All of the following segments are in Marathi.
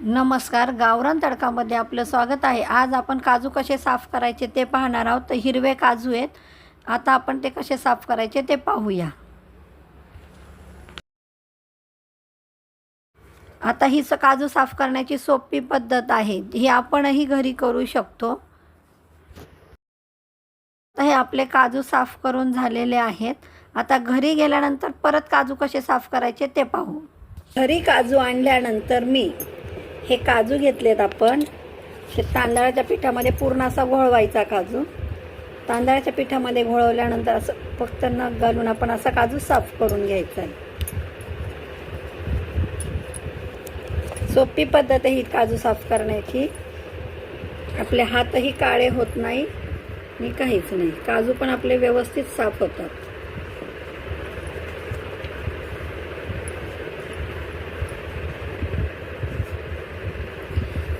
नमस्कार गावरान तडकामध्ये आपलं स्वागत आहे. आज आपण काजू कसे साफ करायचे ते पाहणार आहोत. तर हिरवे काजू आहेत. आता आपण ते कसे साफ करायचे ते पाहूया. आता ही स काजू साफ करण्याची सोपी पद्धत आहे. ही आपणही घरी करू शकतो. आता हे आपले काजू साफ करून झालेले आहेत. आता घरी गेल्यानंतर परत काजू कसे साफ करायचे ते पाहू. घरी काजू आणल्यानंतर मी हे काजू घेतलेत आपण. हे तांदळाच्या पिठामध्ये पूर्ण असा घोळवायचा काजू. तांदळाच्या पिठामध्ये घोळवल्यानंतर असं फक्त नग घालून आपण असा काजू साफ करून घ्यायचा आहे. सोपी पद्धत आहे ही काजू साफ करण्याची. आपले हातही काळे होत नाही. आणि काहीच नाही. काजू पण आपले व्यवस्थित साफ होतात.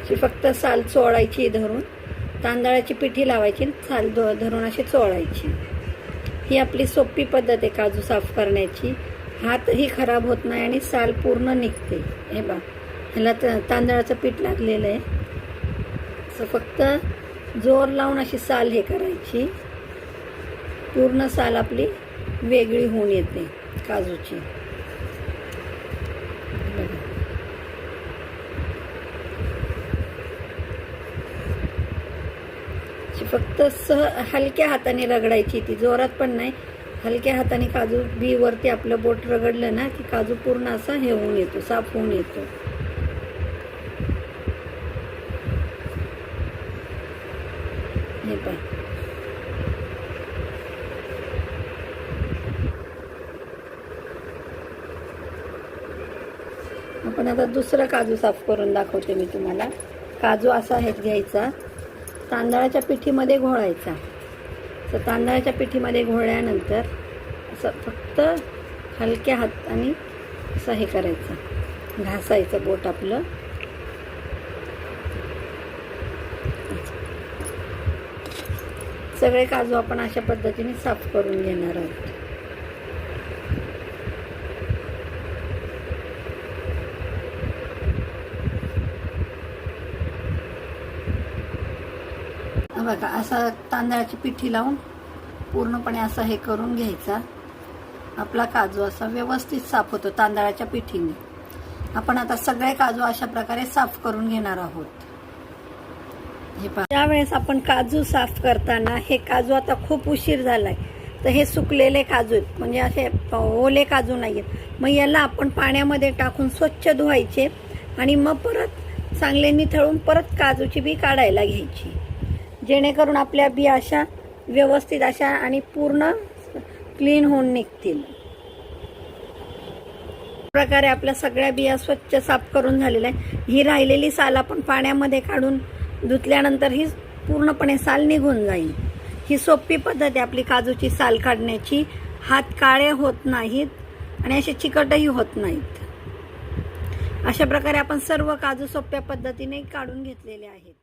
की फक्त साल चोळायची धरून तांदळाची पिठी लावायची साल धरून अशी चोळायची. ही आपली सोपी पद्धत आहे काजू साफ करण्याची. हातही खराब होत नाही आणि साल पूर्ण निघते. हे बा ह्याला तांदळाचं पीठ लागलेलं आहे. असं फक्त जोर लावून अशी साल हे करायची. पूर्ण साल आपली वेगळी होऊन येते काजूची. अशी फक्त सह हलक्या हाताने रगडायची ती जोरात पण नाही. हलक्या हाताने काजू बी वरती आपलं बोट रगडलं ना की काजू पूर्ण असा हे होऊन येतो साफ होऊन येतो. हे पहा. आपण आता दुसरं काजू साफ करून दाखवते मी तुम्हाला. काजू असा हेच घ्यायचा. तांदळाच्या पिठीमध्ये घोळायचा. तर तांदळाच्या पिठीमध्ये घोळल्यानंतर असं फक्त हलक्या हाताने असं हे करायचं. घासायचं बोट आपलं. सगळे काजू आपण अशा पद्धतीने साफ करून घेणार आहोत. बघा असा तांदळाची पिठी लावून पूर्णपणे असा हे करून घ्यायचा. आपला काजू असा व्यवस्थित साफ होतो तांदळाच्या पिठीने. आपण आता सगळे काजू अशा प्रकारे साफ करून घेणार आहोत. हे त्यावेळेस आपण काजू साफ करताना हे काजू आता खूप उशीर झालाय. तर हे सुकलेले काजू आहेत. म्हणजे असे ओले काजू नाही आहेत मग याला आपण पाण्यामध्ये टाकून स्वच्छ धुवायचे आणि मग परत चांगले निथळून परत काजूची बी काढायला घ्यायची. जेणेकरून आपल्या बी अशा व्यवस्थित अशा आणि पूर्ण क्लीन होऊन निघतील. प्रकारे आपल्या सगळ्या बिया स्वच्छ साफ करून झालेल्या आहे ही राहिलेली साल आपण पाण्यामध्ये काढून धुतल्यानंतर ही पूर्णपणे साल निघून जाईल. ही सोपी पद्धत आहे आपली काजूची साल काढण्याची. हात काळे होत नाहीत आणि असे चिकटही होत नाहीत. अशा प्रकारे आपण सर्व काजू सोप्या पद्धतीने काढून घेतलेले आहेत.